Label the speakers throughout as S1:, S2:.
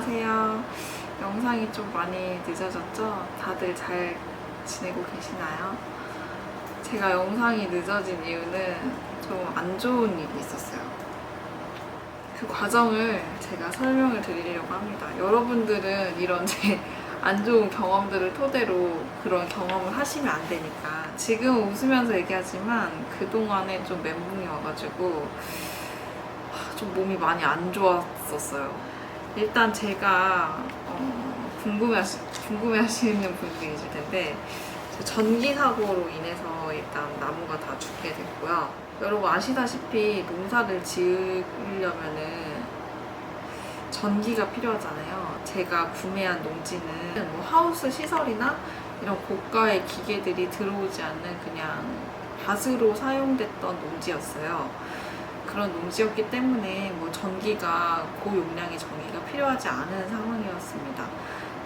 S1: 안녕하세요. 영상이 좀 많이 늦어졌죠? 다들 잘 지내고 계시나요? 제가 영상이 늦어진 이유는 좀 안 좋은 일이 있었어요. 그 과정을 제가 설명을 드리려고 합니다. 여러분들은 이런 제 안 좋은 경험들을 토대로 그런 경험을 하시면 안 되니까. 지금 웃으면서 얘기하지만 그동안에 좀 멘붕이 와가지고 하, 좀 몸이 많이 안 좋았었어요. 일단 제가 어, 궁금해하시, 궁금해하시는 분들이 있을 텐데 저 전기 사고로 인해서 일단 나무가 다 죽게 됐고요. 여러분 아시다시피 농사를 지으려면은 전기가 필요하잖아요. 제가 구매한 농지는 뭐 하우스 시설이나 이런 고가의 기계들이 들어오지 않는 그냥 밭으로 사용됐던 농지였어요. 그런 농지였기 때문에 뭐 전기가 고용량의 전기가 필요하지 않은 상황이었습니다.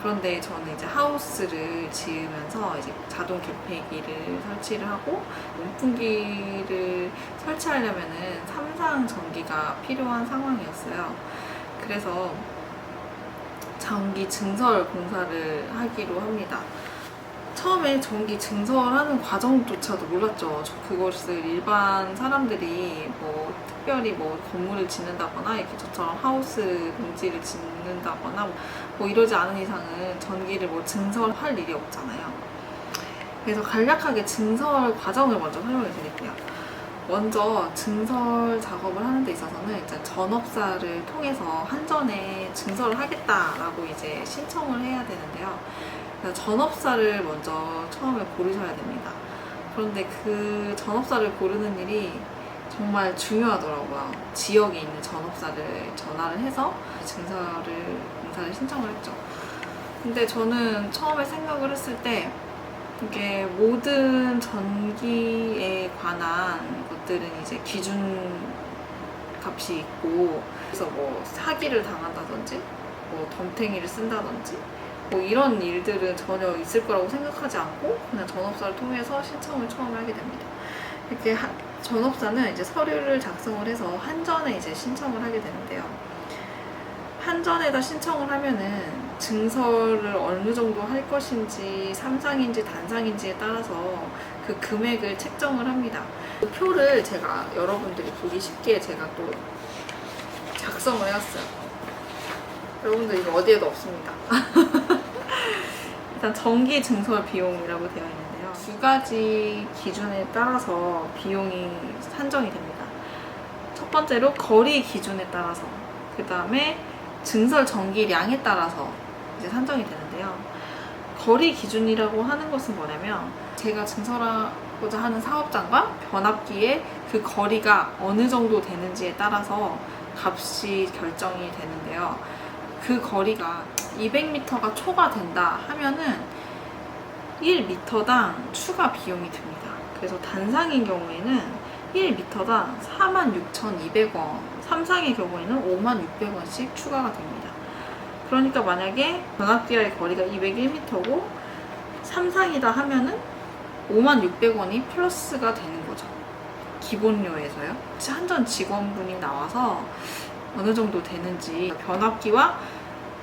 S1: 그런데 저는 이제 하우스를 지으면서 이제 자동 개폐기를 설치를 하고 온풍기를 설치하려면은 삼상 전기가 필요한 상황이었어요. 그래서 전기 증설 공사를 하기로 합니다. 처음에 전기 증설하는 과정조차도 몰랐죠. 저 그것을 일반 사람들이 뭐 특별히 뭐 건물을 짓는다거나 이렇게 저처럼 하우스 농지를 짓는다거나 뭐 이러지 않은 이상은 전기를 뭐 증설할 일이 없잖아요. 그래서 간략하게 증설 과정을 먼저 설명해 드릴게요. 먼저 증설 작업을 하는 데 있어서는 일단 전업사를 통해서 한전에 증설을 하겠다라고 이제 신청을 해야 되는데요. 전업사를 먼저 처음에 고르셔야 됩니다. 그런데 그 전업사를 고르는 일이 정말 중요하더라고요. 지역에 있는 전업사를 전화를 해서 증설을 공사를 신청을 했죠. 근데 저는 처음에 생각을 했을 때 이게 모든 전기에 관한 것들은 이제 기준 값이 있고 그래서 뭐 사기를 당한다든지 뭐 덤탱이를 쓴다든지 뭐 이런 일들은 전혀 있을 거라고 생각하지 않고 그냥 전업사를 통해서 신청을 처음에 하게 됩니다. 이렇게 하- 전업사는 이제 서류를 작성을 해서 한전에 이제 신청을 하게 되는데요. 한전에다 신청을 하면은 증설을 어느 정도 할 것인지 삼상인지 단상인지에 따라서 그 금액을 책정을 합니다. 그 표를 제가 여러분들이 보기 쉽게 제가 또 작성을 해왔어요. 여러분들 이거 어디에도 없습니다. 일단 전기 증설 비용이라고 되어 있는데요. 두 가지 기준에 따라서 비용이 산정이 됩니다. 첫 번째로 거리 기준에 따라서, 그 다음에 증설 전기량에 따라서 이제 산정이 되는데요. 거리 기준이라고 하는 것은 뭐냐면 제가 증설하고자 하는 사업장과 변압기의 그 거리가 어느 정도 되는지에 따라서 값이 결정이 되는데요. 그 거리가 200m가 초과된다 하면은 1m당 추가 비용이 듭니다. 그래서 단상인 경우에는 1m당 46,200원, 삼상의 경우에는 55,600원씩 추가가 됩니다. 그러니까 만약에 변압기와의 거리가 201m고 삼상이다 하면은 56,600원이 플러스가 되는 거죠. 기본료에서요. 한전 직원분이 나와서 어느 정도 되는지 변압기와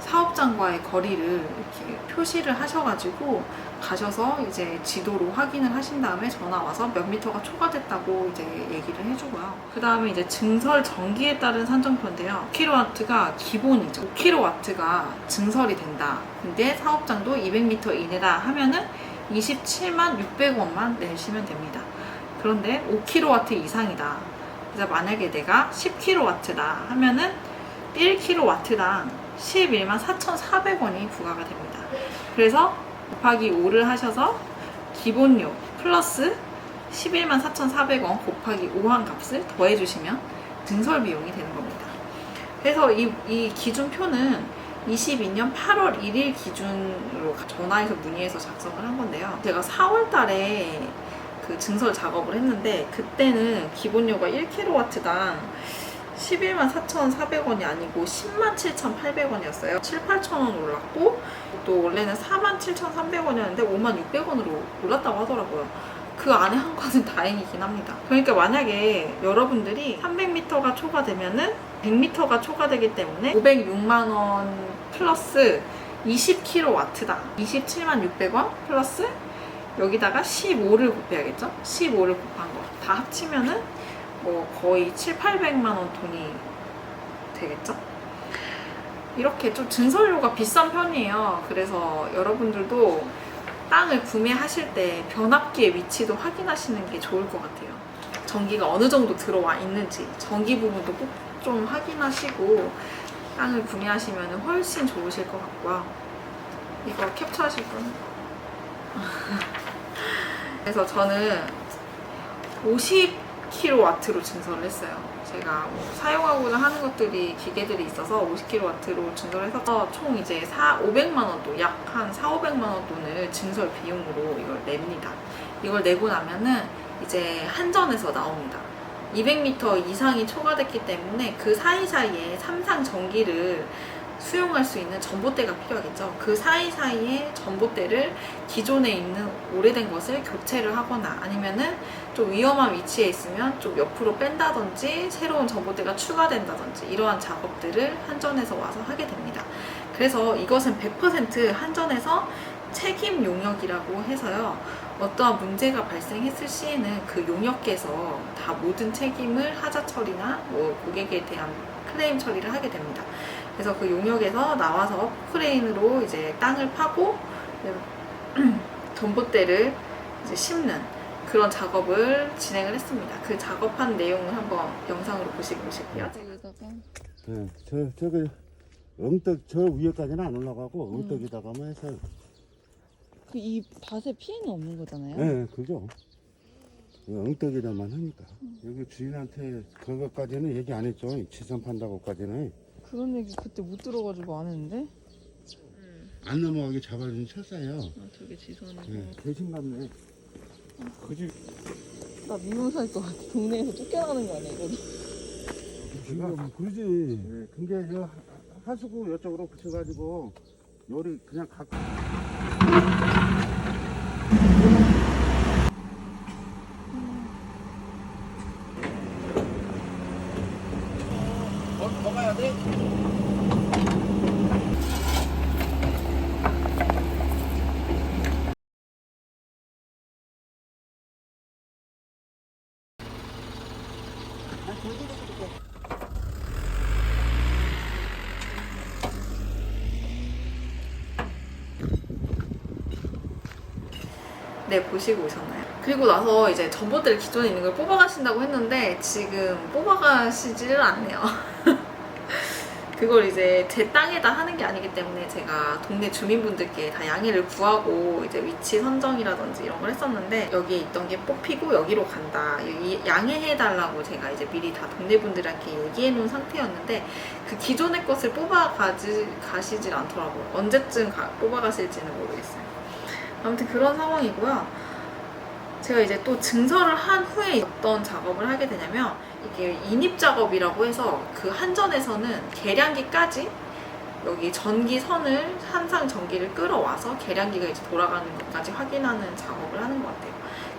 S1: 사업장과의 거리를 이렇게 표시를 하셔가지고 가셔서 이제 지도로 확인을 하신 다음에 전화 와서 몇 미터가 초과됐다고 이제 얘기를 해주고요. 그 다음에 이제 증설 전기에 따른 산정표인데요. 5kW가 기본이죠. 5kW가 증설이 된다. 근데 사업장도 200m 이내다 하면은 27만 600원만 내시면 됩니다. 그런데 5kW 이상이다. 그래서 만약에 내가 10kW다 하면은 1kW당 11만 4,400원이 부과가 됩니다. 그래서 곱하기 5를 하셔서 기본료 플러스 11만 4,400원 곱하기 5한 값을 더해주시면 증설 비용이 되는 겁니다. 그래서 이, 이 기준표는 22년 8월 1일 기준으로 전화해서 문의해서 작성을 한 건데요. 제가 4월 달에 그 증설 작업을 했는데 그때는 기본료가 1kW당 11만 4,400원이 아니고 10만 7,800원이었어요. 7, 8,000원 올랐고 또 원래는 4만 7,300원이었는데 5만 600원으로 올랐다고 하더라고요. 그 안에 한 건은 다행이긴 합니다. 그러니까 만약에 여러분들이 300m가 초과되면은 100m가 초과되기 때문에 506만 원 플러스 20kW다. 27만 600원 플러스 여기다가 15를 곱해야겠죠? 15를 곱한 거. 다 합치면은 뭐 거의 7, 800만 원 돈이 되겠죠? 이렇게 좀 증설료가 비싼 편이에요. 그래서 여러분들도 땅을 구매하실 때 변압기의 위치도 확인하시는 게 좋을 것 같아요. 전기가 어느 정도 들어와 있는지 전기 부분도 꼭 좀 확인하시고 땅을 구매하시면 훨씬 좋으실 것 같고요. 이거 캡처하실 분. 그래서 저는 50kW로 증설을 했어요. 제가 뭐 사용하고자 하는 것들이 기계들이 있어서 50kW로 증설해서 총 이제 4, 500만 원도 약 한 4, 500만 원 돈을 증설 비용으로 이걸 냅니다. 이걸 내고 나면은 이제 한전에서 나옵니다. 200m 이상이 초과됐기 때문에 그 사이사이에 삼상 전기를 수용할 수 있는 전봇대가 필요하겠죠. 그 사이사이에 전봇대를 기존에 있는 오래된 것을 교체를 하거나 아니면은 좀 위험한 위치에 있으면 좀 옆으로 뺀다든지 새로운 전봇대가 추가된다든지 이러한 작업들을 한전에서 와서 하게 됩니다. 그래서 이것은 100% 한전에서 책임 용역이라고 해서요. 어떠한 문제가 발생했을 시에는 그 용역께서 다 모든 책임을 하자 처리나 뭐 고객에 대한 클레임 처리를 하게 됩니다. 그래서 그 용역에서 나와서 포크레인으로 이제 땅을 파고 전봇대를 이제 심는 그런 작업을 진행을 했습니다. 그 작업한 내용을 한번 영상으로 보시고 오실게요.
S2: 네, 저 저기 엉떡 저 위에까지는 안 올라가고 엉떡에다가만 해서
S3: 이 밭에 피해는 없는 거잖아요.
S2: 네, 그죠. 이 엉떡에다만 하니까 여기 주인한테 그것까지는 얘기 안 했죠. 지선 판다고까지는
S3: 그런 얘기 그때 못 들어가지고 안 했는데.
S2: 안 넘어가게 잡아주는 철사예요.
S3: 아, 저게 지선이.
S2: 네, 대신 같네. 그지
S3: 나 미용사일 것 같아. 동네에서 쫓겨나는 거 아니야, 이거?
S2: 지금 그러지. 네, 근데 저 하- 하수구 이쪽으로 붙여가지고 요리 그냥 갖고.
S1: 네, 보시고 오셨나요? 그리고 나서 이제 전봇대를 기존에 있는 걸 뽑아가신다고 했는데 지금 뽑아가시지를 않네요. 그걸 이제 제 땅에다 하는 게 아니기 때문에 제가 동네 주민분들께 다 양해를 구하고 이제 위치 선정이라든지 이런 걸 했었는데 여기에 있던 게 뽑히고 여기로 간다. 이- 양해해달라고 제가 이제 미리 다 동네 분들한테 얘기해 놓은 상태였는데 그 기존의 것을 뽑아 가지 가시질 않더라고요. 언제쯤 가- 뽑아 가실지는 모르겠어요. 아무튼 그런 상황이고요. 제가 이제 또 증설을 한 후에 어떤 작업을 하게 되냐면 이게 인입 작업이라고 해서 그 한전에서는 계량기까지 여기 전기선을 한상 전기를 끌어와서 계량기가 이제 돌아가는 것까지 확인하는 작업을 하는 것 같아요.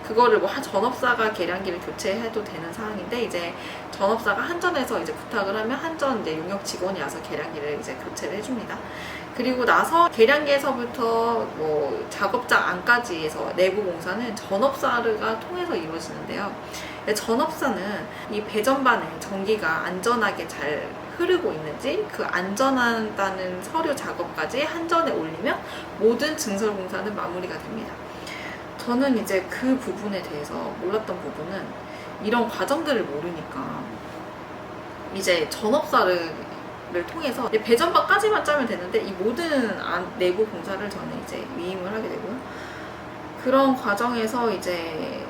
S1: 그거를 뭐한 전업사가 계량기를 교체해도 되는 상황인데 이제 전업사가 한전에서 이제 부탁을 하면 한전 이제 용역 직원이 와서 계량기를 이제 교체를 해줍니다. 그리고 나서 계량기에서부터 뭐 작업장 안까지 해서 내부 공사는 전업사가 통해서 이루어지는데요. 전업사는 이 배전반에 전기가 안전하게 잘 흐르고 있는지 그 안전하다는 서류 작업까지 한전에 올리면 모든 증설 공사는 마무리가 됩니다. 저는 이제 그 부분에 대해서 몰랐던 부분은 이런 과정들을 모르니까 이제 전업사를 를 통해서 이제 배전반까지만 짜면 되는데 이 모든 안- 내부 공사를 저는 이제 위임을 하게 되고요. 그런 과정에서 이제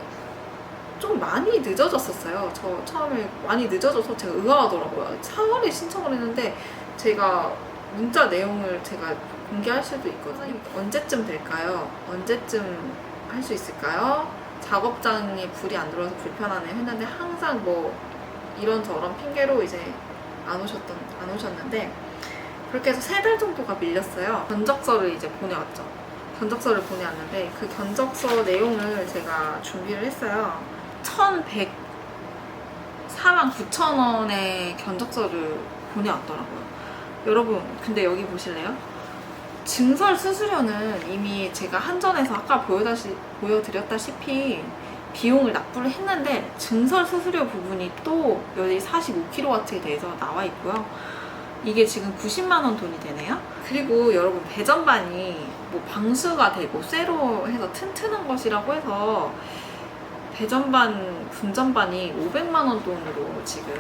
S1: 좀 많이 늦어졌었어요. 저 처음에 많이 늦어져서 제가 의아하더라고요. 4월에 신청을 했는데 제가 문자 내용을 제가 공개할 수도 있거든요. 언제쯤 될까요? 언제쯤 할 수 있을까요? 작업장에 불이 안 들어와서 불편하네 했는데 항상 뭐 이런저런 핑계로 이제 안 오셨던 안 오셨는데 그렇게 해서 세 달 정도가 밀렸어요. 견적서를 이제 보내왔죠. 견적서를 보내왔는데 그 견적서 내용을 제가 준비를 했어요. 1,104만 9천 원의 견적서를 보내왔더라고요. 여러분 근데 여기 보실래요? 증설 수수료는 이미 제가 한전에서 아까 보여드렸다시피 비용을 납부를 했는데 증설 수수료 부분이 또 여기 45kW에 대해서 나와 있고요. 이게 지금 90만 원 돈이 되네요. 그리고 여러분 배전반이 뭐 방수가 되고 쇠로 해서 튼튼한 것이라고 해서 배전반, 분전반이 500만 원 돈으로 지금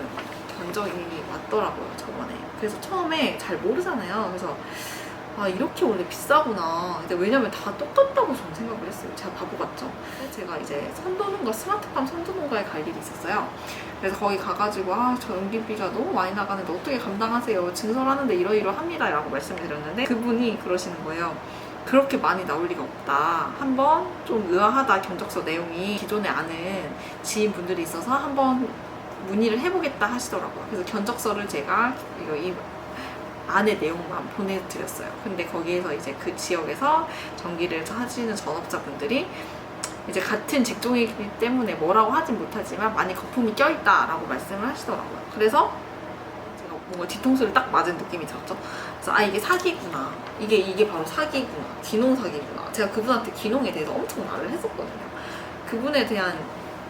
S1: 견적이 왔더라고요 저번에. 그래서 처음에 잘 모르잖아요. 그래서 아 이렇게 원래 비싸구나. 근데 왜냐면 다 똑같다고 저는 생각을 했어요. 제가 바보 같죠. 제가 이제 선도농가 스마트팜 선도농가에 갈 일이 있었어요. 그래서 거기 가가지고 아 저 연기비가 너무 많이 나가는데 어떻게 감당하세요? 증설하는데 이러이러합니다 라고 말씀을 드렸는데 그분이 그러시는 거예요. 그렇게 많이 나올 리가 없다. 한번 좀 의아하다 견적서 내용이 기존에 아는 지인분들이 있어서 한번 문의를 해보겠다 하시더라고요. 그래서 견적서를 제가 이거 이 안의 내용만 보내드렸어요. 근데 거기에서 이제 그 지역에서 전기를 하시는 전업자분들이 이제 같은 직종이기 때문에 뭐라고 하진 못하지만 많이 거품이 껴있다라고 말씀을 하시더라고요. 그래서 제가 뭔가 뒤통수를 딱 맞은 느낌이 들었죠. 그래서 아 이게 사기구나. 이게 이게 바로 사기구나. 기농 사기구나. 제가 그분한테 기농에 대해서 엄청 말을 했었거든요. 그분에 대한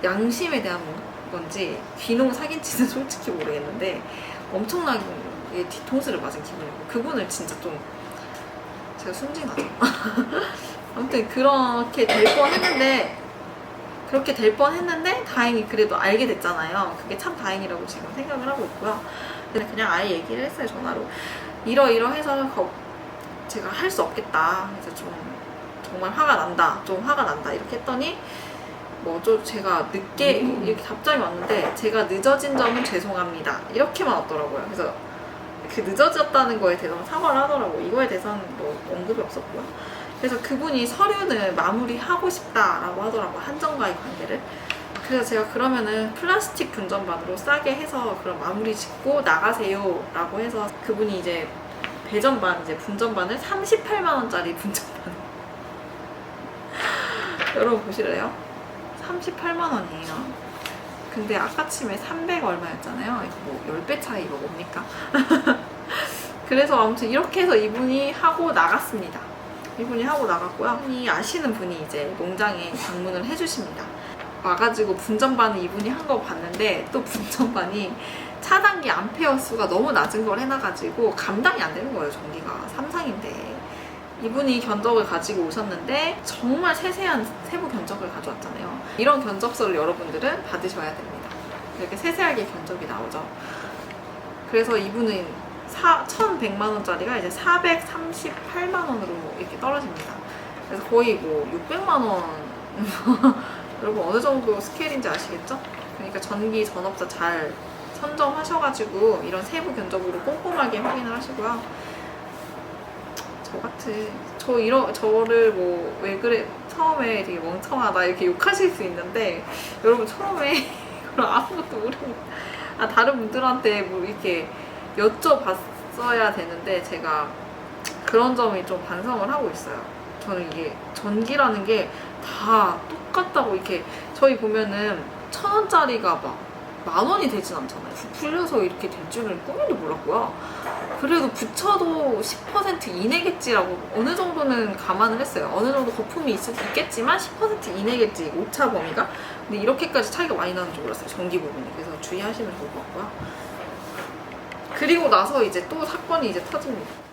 S1: 양심에 대한 건지 기농 사기인지는 솔직히 모르겠는데 엄청나게 뒤통수를 맞은 기분이고 그분을 진짜 좀 제가 순진하죠. 아무튼 그렇게 될 뻔했는데 그렇게 될 뻔했는데 다행히 그래도 알게 됐잖아요. 그게 참 다행이라고 지금 생각을 하고 있고요. 근데 그냥 아예 얘기를 했어요 전화로 이러이러해서 거- 제가 할 수 없겠다. 그래서 좀 정말 화가 난다. 좀 화가 난다. 이렇게 했더니 뭐좀 제가 늦게 이렇게 답장이 왔는데 제가 늦어진 점은 죄송합니다. 이렇게만 왔더라고요. 그래서 그 늦어졌다는 거에 대해서 사과를 하더라고요. 이거에 대해서는 뭐 언급이 없었고요. 그래서 그분이 서류는 마무리하고 싶다라고 하더라고요. 한정과의 관계를. 그래서 제가 그러면은 플라스틱 분전반으로 싸게 해서 그럼 마무리 짓고 나가세요 라고 해서 그분이 이제 배전반 이제 분전반을 38만 원짜리 분전반 여러분 보실래요? 38만 원이에요. 근데 아까침에 300 얼마였잖아요. 이거 뭐 10배 차이가 뭡니까? 그래서 아무튼 이렇게 해서 이분이 하고 나갔습니다. 이분이 하고 나갔고요. 이 아시는 분이 이제 농장에 방문을 해주십니다. 와가지고 분전반을 이분이 한 거 봤는데 또 분전반이 차단기 암페어 수가 너무 낮은 걸 해놔가지고 감당이 안 되는 거예요 전기가 삼상인데 이분이 견적을 가지고 오셨는데 정말 세세한 세부 견적을 가져왔잖아요. 이런 견적서를 여러분들은 받으셔야 됩니다. 이렇게 세세하게 견적이 나오죠. 그래서 이분은 사, 1100만 원짜리가 이제 438만 원으로 이렇게 떨어집니다. 그래서 거의 뭐 600만 원. 여러분 어느 정도 스케일인지 아시겠죠? 그러니까 전기 전업자 잘 선점하셔가지고 이런 세부 견적으로 꼼꼼하게 확인을 하시고요. 저 같은 저 이러 저를 뭐 왜 그래 처음에 되게 멍청하다 이렇게 욕하실 수 있는데 여러분 처음에 이걸 아무것도 모르고 아 다른 분들한테 뭐 이렇게 여쭤봤어야 되는데 제가 그런 점이 좀 반성을 하고 있어요. 저는 이게 전기라는 게 다 똑같다고 이렇게 저희 보면은 천 원짜리가 막 만 원이 되진 않잖아요. 부풀려서 이렇게 될 줄은 꿈에도 몰랐고요. 그래도 붙여도 10% 이내겠지라고 어느 정도는 감안을 했어요. 어느 정도 거품이 있, 있겠지만 10% 이내겠지 오차 범위가. 근데 이렇게까지 차이가 많이 나는 줄 몰랐어요. 전기 부분이. 그래서 주의하시면 좋을 것 같고요. 그리고 나서 이제 또 사건이 이제 터집니다.